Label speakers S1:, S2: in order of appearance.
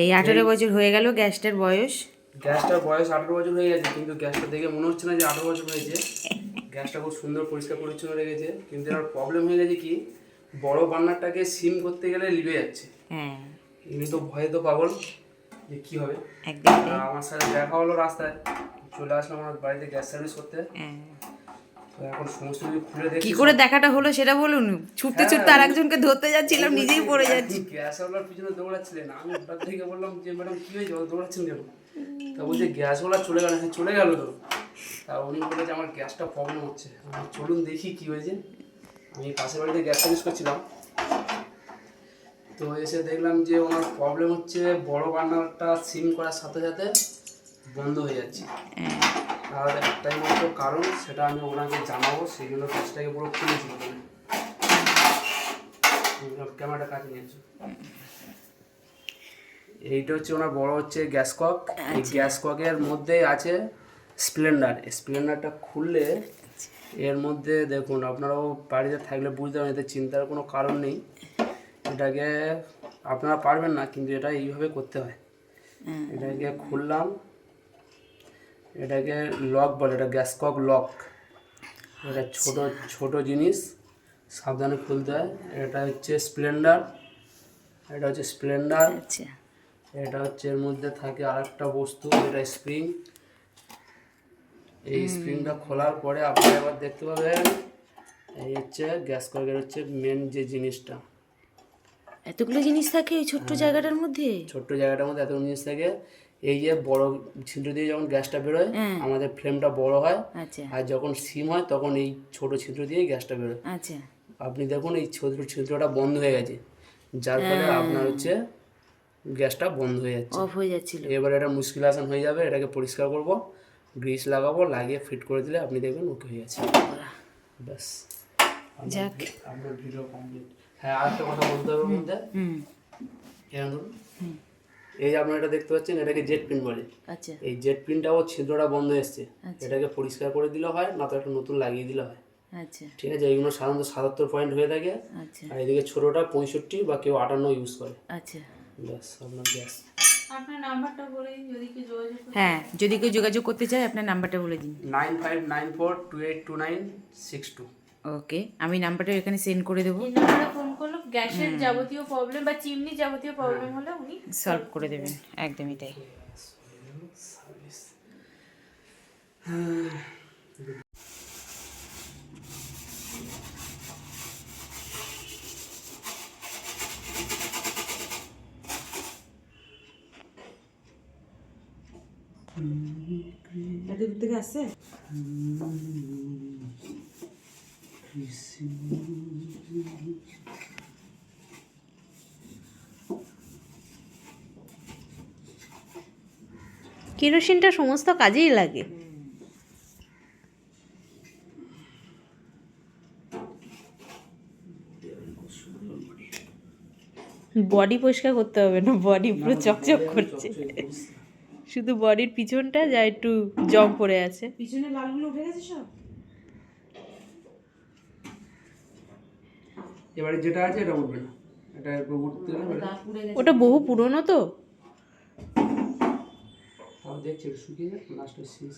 S1: এই আঠেরো বছর হয়ে গেল গ্যাসটার বয়স।
S2: গ্যাসটার বয়স আঠেরো বছর হয়ে গেছে কিন্তু গ্যাসটা দেখে মনে হচ্ছে না যে আঠেরো বছর হয়েছে। গ্যাসটা খুব সুন্দর পরিষ্কার পরিচ্ছন্ন রেখেছে কিন্তু এর প্রবলেম হয়ে গেছে কি বড় বান্নারটাকে সিম করতে গেলে লিবে যাচ্ছে।
S1: হ্যাঁ।
S2: এমনি তো ভয়ে তো পাগল যে কী হবে? আমার সাথে দেখা হলো রাস্তায় চলে আসলাম আমার বাড়িতে গ্যাস সার্ভিস করতে।
S1: হ্যাঁ।
S2: এখন সমস্ত কিছু খুলে দেখি
S1: কি করে দেখাটা হলো সেটা বলুন? ছুটতে ছুটতে আর একজনকে ধরতে যাচ্ছিলাম নিজেই পড়ে যাচ্ছি।
S2: গ্যাসওয়ালার পিছনে দৌড়াচ্ছিলেন? আমি হঠাৎ থেকে বললাম যে ম্যাডাম কি হয়েছে? দৌড়াচ্ছেন কেন? তা বলছে গ্যাসওয়ালা চলে গেল হ্যাঁ চলে গেল তো। তা উনি বলে যে আমার গ্যাসটা প্রবলেম হচ্ছে। চলুন দেখি কি হয়েছে। আমি পাশের বাড়িতে গ্যাস সার্ভিস করছিলাম। তো এসে দেখলাম যে ওনার প্রবলেম হচ্ছে বড় বার্নারটা সিম করার সাথে সাথে বন্ধ হয়ে যাচ্ছে।
S1: হ্যাঁ।
S2: আর একটাই মাত্র কারণ সেটা আমি ওনাকে জানাব সেই জন্য গ্যাসটাকে পুরো খুলেছি ক্যামেরাটা কাছে নিয়েছো এইটা হচ্ছে ওনার বড় হচ্ছে গ্যাস কক এই গ্যাস ককের মধ্যে আছে স্প্লেন্ডার। স্প্লেন্ডারটা খুললে এর মধ্যে দেখুন আপনারাও বাড়িতে থাকলে বুঝতে পারেন এতে চিন্তার কোনো কারণ নেই। এটাকে আপনারা পারবেন না কিন্তু এটা এইভাবে করতে হয়। এটাকে খুললাম এটাকে লক বলে এটা গ্যাস কক লক এটা ছোট ছোট জিনিস সাবধানে খুলতে হয়। এটা হচ্ছে স্প্লেন্ডার এটা হচ্ছে স্প্লেন্ডার
S1: আচ্ছা।
S2: এটা হচ্ছে এর মধ্যে থাকে আরেকটা বস্তু এটা স্প্রিং এই স্প্রিংটা খোলার পরে আপনি এবার দেখতে পাবেন এই হচ্ছে গ্যাস ককের হচ্ছে মেন যে জিনিসটা।
S1: এতগুলো জিনিস থাকে এই ছোট্ট জায়গাটার মধ্যে?
S2: ছোট্ট জায়গাটার মধ্যে এতগুলো জিনিস থাকে। এই যে বড় ছিদ্র দিয়ে যখন গ্যাসটা বেরোয়
S1: হ্যাঁ।
S2: আমাদের ফ্লেমটা বড় হয়।
S1: আচ্ছা।
S2: আর যখন সিম হয় তখন এই ছোট ছিদ্র দিয়েই গ্যাসটা বেরোয়।
S1: আচ্ছা।
S2: আপনি দেখুন এই ছোট ছিদ্রটা বন্ধ হয়ে গেছে। যার ফলে আপনার হচ্ছে গ্যাসটা বন্ধ হয়ে যাচ্ছে।
S1: অফ হয়ে যাচ্ছিল।
S2: এবার এটা মুশকিল আসান হয়ে যাবে এটাকে পরিষ্কার করব গ্রিস লাগাবো লাগিয়ে ফিট করে দিলে আপনি দেখবেন ওকে হয়ে গেছে ব্যাস।
S1: যাক।
S2: আপনার ভিডিও কমপ্লিট হ্যাঁ আরেকটা কথা বলতে হবে মধ্যে
S1: হুম।
S2: এরকম এই যে আপনারা এটা দেখতে পাচ্ছেন এটাকে জেট পিন বলে।
S1: আচ্ছা।
S2: এই জেট পিনটাও ছিদ্রটা বন্ধ এসছে। এটাকে পরিষ্কার করে দিলে হয় না তো একটা নতুন লাগিয়ে দিলে হয়।
S1: আচ্ছা।
S2: ঠিক আছে এইগুলো সাধারণত সাতাত্তর পয়েন্ট হয়ে থাকে।
S1: আচ্ছা।
S2: আর এদিকে ছোটোটা পঁয়ষট্টি বা কেউ আটান্ন ইউজ করে।
S1: আচ্ছা।
S2: ব্যাস আপনার গ্যাস
S1: হ্যাঁ যদি কেউ যোগাযোগ করতে চায় আপনার নাম্বারটা বলে দিন।
S2: Nine five nine four two eight two nine six two
S1: okay আমি নাম্বারটা এখানে সেন্ড করে দেবো।
S3: গ্যাসের যাবতীয় প্রবলেম বা চিমনির যাবতীয় প্রবলেম হলে উনি
S1: সলভ করে দেবেন। একদমই তাই। দূর থেকে আসছে?
S3: কেরোসিনটা সমস্ত কাজেই লাগে। বডি পরিষ্কার করতে হবে না বডি পুরো চকচক করছে। শুধু বডির পিছনটা যা একটু জম পড়ে আছে।
S1: পিছনে লালগুলো উঠে গেছে সব?
S2: এবারে যেটা আছে এটা উঠবে না। এটা উঠতে
S3: ওটা বহু পুরনো তো।
S2: তাও দেখছি শুকিয়ে যাক লাস্টে শেষ